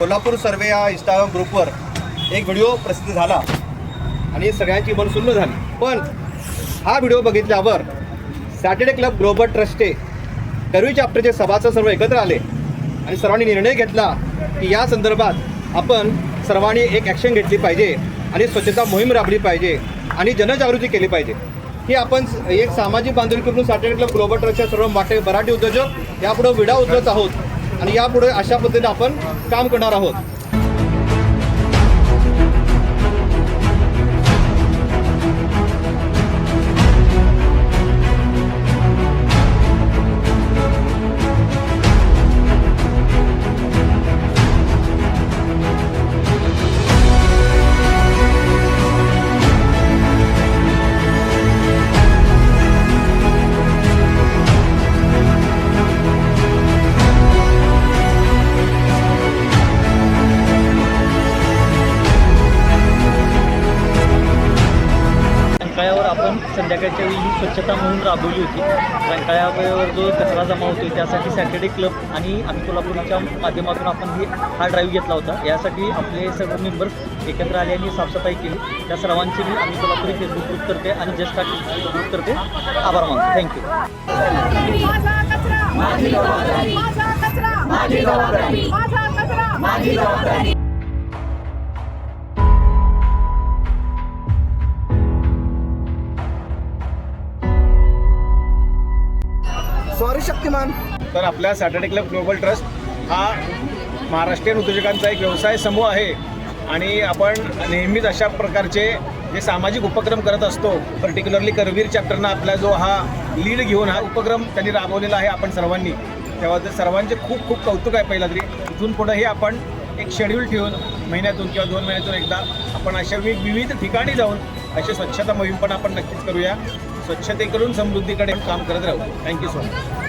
कोल्हापूर सर्वे या इंस्टाग्राम ग्रुपवर एक व्हिडिओ प्रसिद्ध झाला. आणि सगळ्यांची मन सुन्न झाली. पण हा व्हिडिओ बघितल्यावर सॅटर्डे क्लब ग्लोबल ट्रस्टचे करवी चॅप्टरचे सभासद सर्व एकत्र आले. आणि सर्वांनी निर्णय घेतला की या संदर्भात आपण सर्वांनी एक ॲक्शन घेतली पाहिजे आणि स्वच्छता मोहीम राबली पाहिजे आणि जनजागृती केली पाहिजे. की आपण एक सामाजिक बांधणी करून सॅटर्डे क्लब ग्लोबल ट्रस्टच्या सर्व माटे मराठी उद्योजक यापुढे विडा उचलत आहोत. आणि यापुढे अशा पद्धतीने आपण काम करणार आहोत. आपण संध्याकाळच्या वेळी ही स्वच्छता मोहीम राबवली होती. रंकाळ्यावर जो कचरा जमा होतो त्यासाठी सॅटर्डे क्लब आणि आम्ही कोल्हापूरच्या माध्यमातून आपण ही हा ड्राईव्ह घेतला होता. यासाठी आपले सर्व मेंबर्स एकत्र आले आणि साफसफाई केली. त्या सर्वांची मी आम्ही कोल्हापुरी फेसबुक ग्रुपतर्फे आणि जस्ट ग्रुपतर्फे आभार मानतो. थँक्यू माझा सॉरी शक्तिमान. तर आपल्या सॅटर्डे क्लब ग्लोबल ट्रस्ट हा महाराष्ट्रीयन उद्योजकांचा एक व्यवसाय समूह आहे. आणि आपण नेहमीच अशा प्रकारचे जे सामाजिक उपक्रम करत असतो पर्टिक्युलरली करवीर चॅप्टरनं आपला जो हा लीड घेऊन हा उपक्रम त्यांनी राबवलेला आहे आपण सर्वांनी. तेव्हा ते सर्वांचे खूप खूप कौतुक आहे पहिला तरी. इथून पुढेही आपण एक शेड्यूल ठेवून महिन्यातून किंवा दोन महिन्यातून एकदा आपण अशा विविध ठिकाणी जाऊन अशी स्वच्छता मोहीम पण आपण नक्कीच करूया. स्वच्छतेकडून समृद्धीकडे काम करत राहू. Thank you so much